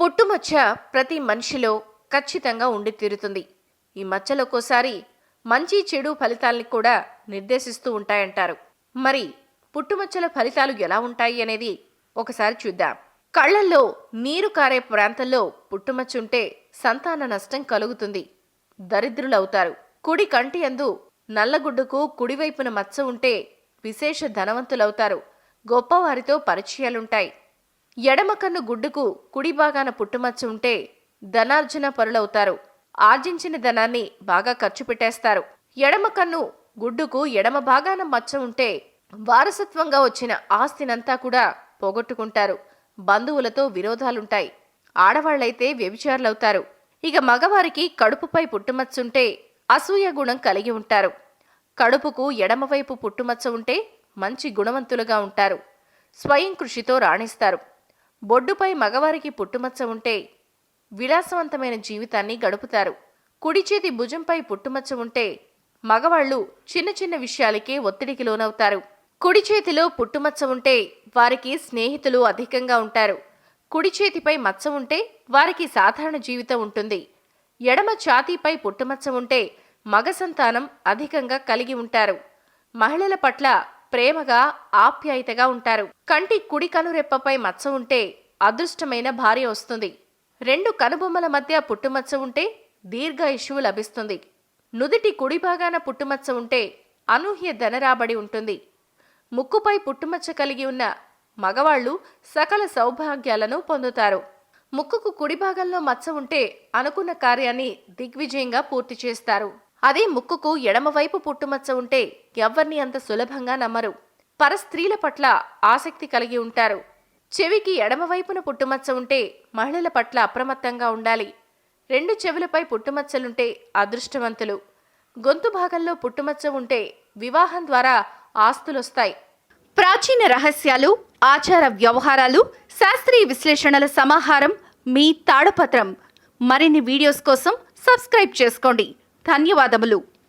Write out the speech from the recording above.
పుట్టుమచ్చ ప్రతి మనిషిలో ఖచ్చితంగా ఉండి తీరుతుంది. ఈ మచ్చలు ఒక్కోసారి మంచి చెడు ఫలితాల్ని కూడా నిర్దేశిస్తూ ఉంటాయంటారు. మరి పుట్టుమచ్చల ఫలితాలు ఎలా ఉంటాయి అనేది ఒకసారి చూద్దాం. కళ్ళల్లో నీరు కారే ప్రాంతంలో పుట్టుమచ్చ ఉంటే సంతాన నష్టం కలుగుతుంది. దరిద్రులవుతారు. కుడి కంటి అందు నల్లగుడ్డుకు కుడివైపున మచ్చ ఉంటే విశేష ధనవంతులవుతారు. గొప్పవారితో పరిచయాలుంటాయి. ఎడమ కన్ను గుడ్డుకు కుడి భాగాన పుట్టుమచ్చ ఉంటే ధనార్జన పరులవుతారు. ఆర్జించిన ధనాన్ని బాగా ఖర్చు పెట్టేస్తారు. ఎడమ కన్ను గుడ్డుకు ఎడమ భాగాన మచ్చ ఉంటే వారసత్వంగా వచ్చిన ఆస్తినంతా కూడా పోగొట్టుకుంటారు. బంధువులతో విరోధాలుంటాయి. ఆడవాళ్ళైతే వ్యభిచారులవుతారు. ఇక మగవారికి కడుపుపై పుట్టుమచ్చుంటే అసూయ గుణం కలిగి ఉంటారు. కడుపుకు ఎడమవైపు పుట్టుమచ్చ ఉంటే మంచి గుణవంతులుగా ఉంటారు. స్వయం కృషితో రాణిస్తారు. బొడ్డుపై మగవారికి పుట్టుమచ్చ ఉంటే విలాసవంతమైన జీవితాన్ని గడుపుతారు. కుడి చేతి భుజంపై పుట్టుమచ్చ ఉంటే మగవాళ్ళు చిన్న చిన్న విషయాలకే ఒత్తిడికి లోనవుతారు. కుడి చేతిలో పుట్టుమచ్చ ఉంటే వారికి స్నేహితులు అధికంగా ఉంటారు. కుడి చేతిపై మచ్చ ఉంటే వారికి సాధారణ జీవితం ఉంటుంది. ఎడమ ఛాతీపై పుట్టుమచ్చ ఉంటే మగ సంతానం అధికంగా కలిగి ఉంటారు. మహిళల పట్ల ప్రేమగా ఆప్యాయతగా ఉంటారు. కంటి కుడి కనురెప్పపై మచ్చ ఉంటే అదృష్టమైన భార్య వస్తుంది. రెండు కనుబొమ్మల మధ్య పుట్టుమచ్చ ఉంటే దీర్ఘాయుష్యువు లభిస్తుంది. నుదిటి కుడి భాగాన పుట్టుమచ్చ ఉంటే అనూహ్య ధనరాబడి ఉంటుంది. ముక్కుపై పుట్టుమచ్చ కలిగి ఉన్న మగవాళ్ళు సకల సౌభాగ్యాలను పొందుతారు. ముక్కుకు కుడి భాగంలో మచ్చ ఉంటే అనుకున్న కార్యాన్ని దిగ్విజయంగా పూర్తి చేస్తారు. అదే ముక్కుకు ఎడమవైపు పుట్టుమచ్చ ఉంటే ఎవ్వరిని అంత సులభంగా నమ్మరు. పరస్త్రీల పట్ల ఆసక్తి కలిగి ఉంటారు. చెవికి ఎడమవైపున పుట్టుమచ్చ ఉంటే మహిళల పట్ల అప్రమత్తంగా ఉండాలి. రెండు చెవులపై పుట్టుమచ్చలుంటే అదృష్టవంతులు. గొంతు భాగంలో పుట్టుమచ్చ ఉంటే వివాహం ద్వారా ఆస్తులొస్తాయి. ప్రాచీన రహస్యాలు ఆచార వ్యవహారాలు శాస్త్రీయ విశ్లేషణల సమాహారం మీ తాడపత్రం. మరిన్ని వీడియోస్ కోసం సబ్స్క్రైబ్ చేసుకోండి. ధన్యవాదములు.